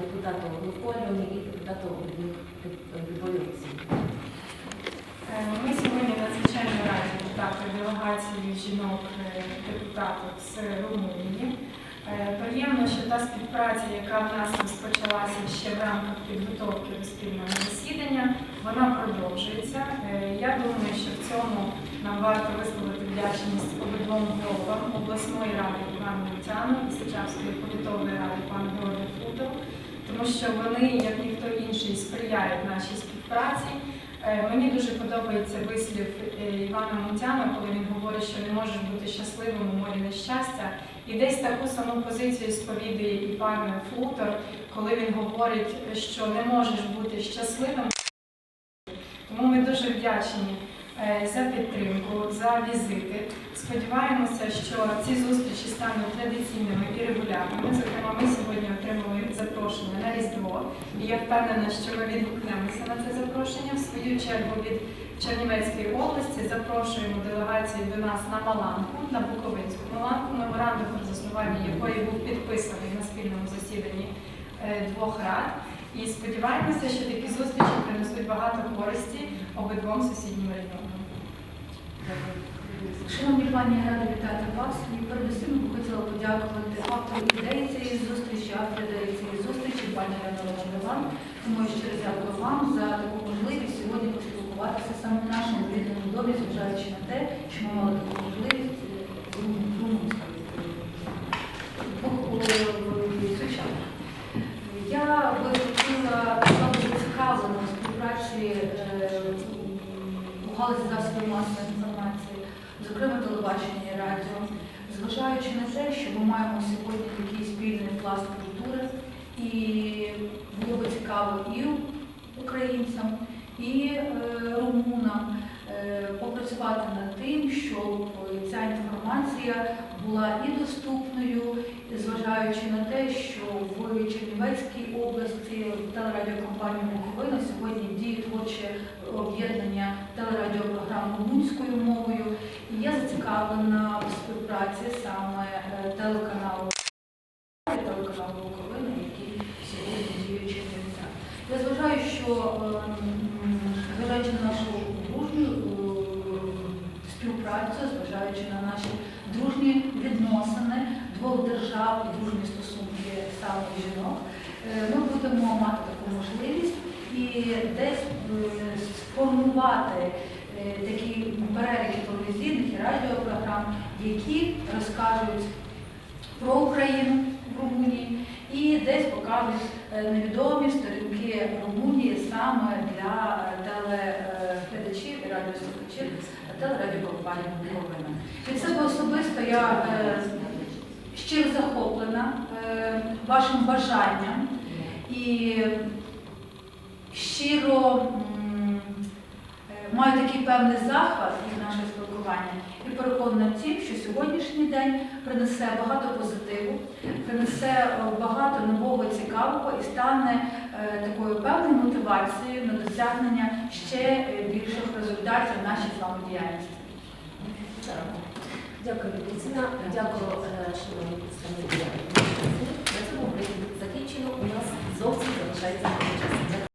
депутату Луколю і депутату Виборівці. Е, Ми сьогодні надзвичайно раді вітати делегацію жінок-депутаток з Румунії. Е, Приємно, що та співпраця, яка в нас розпочалася ще в рамках підготовки до спільного засідання, вона продовжується. Е, Я думаю, що в цьому нам варто висловити вдячність обидвом головам обласної ради Івану Луцяну і що вони, як ніхто інший, сприяють нашій співпраці. Е, Мені дуже подобається вислів е, Івана Мунтяна, коли він говорить, що не можеш бути щасливим у морі нещастя. І десь таку саму позицію сповідує і пан Флутор, коли він говорить, що не можеш бути щасливим. Тому ми дуже вдячні за підтримку, за візити. Сподіваємося, що ці зустрічі стануть традиційними і регулярними. Зокрема, ми сьогодні отримали запрошення на Різдво. І я впевнена, що ми відгукнемося на це запрошення. В свою чергу від Чернівецької області запрошуємо делегацію до нас на Маланку, на Буковинську Маланку, меморандум про заснування якої був підписаний на спільному засіданні е, двох рад. І сподіваємося, що такі зустрічі принесуть багато користі обидвом сусіднім регіонам. Шановні пані, я рада вітати вас. І передусім би хотіла подякувати автору ідеї цієї зустрічі, автору ідеї цієї зустрічі, пані Іван. Тому щиро дякую вам за таку можливість сьогодні поспілкуватися саме в нашому рідному домі, зважаючи на те, що ми мали таку можливість е, з румун- з румунської звичайно. Я би хотіла була б зацікавлена в співпраці е, галузі засобів масової інформації, зокрема телебачення і радіо, зважаючи на те, що ми маємо сьогодні такий спільний пласт культури, і було би цікаво і українцям, і е, румунам е, попрацювати над тим, щоб ця інформація була і доступною, зважаючи на те, що в Чернівецькій області телерадіокомпанія Буковина сьогодні діє творче об'єднання телерадіопрограм мовою. І я зацікавлена в співпраці саме е, телеканалу телеканалу Буковина, який сьогодні діє в Я зважаю, що ем, зважаючи на нашу дружню е, співпрацю, зважаючи на наші дружні відносини двох держав дружні стосунки саме жінок, е, ми будемо мати таку можливість і десь е, сформувати е, такі переліки телевізійних і радіопрограм, які розкажуть про Україну в Румунії і десь покажуть е, невідомі сторінки Румунії саме для е, телеглядачів і радіослухачів телерадіокомпанії Буковина. Від себе особисто я е, щиро захоплена вашим бажанням і щиро маю такий певний захват від нашого спілкування і переконана в тім, що сьогоднішній день принесе багато позитиву, принесе е, багато нового цікавого і стане е, такою певною мотивацією на досягнення ще е, більших результатів нашій з вами діяльності. Дякую. Дякую, шановні представники.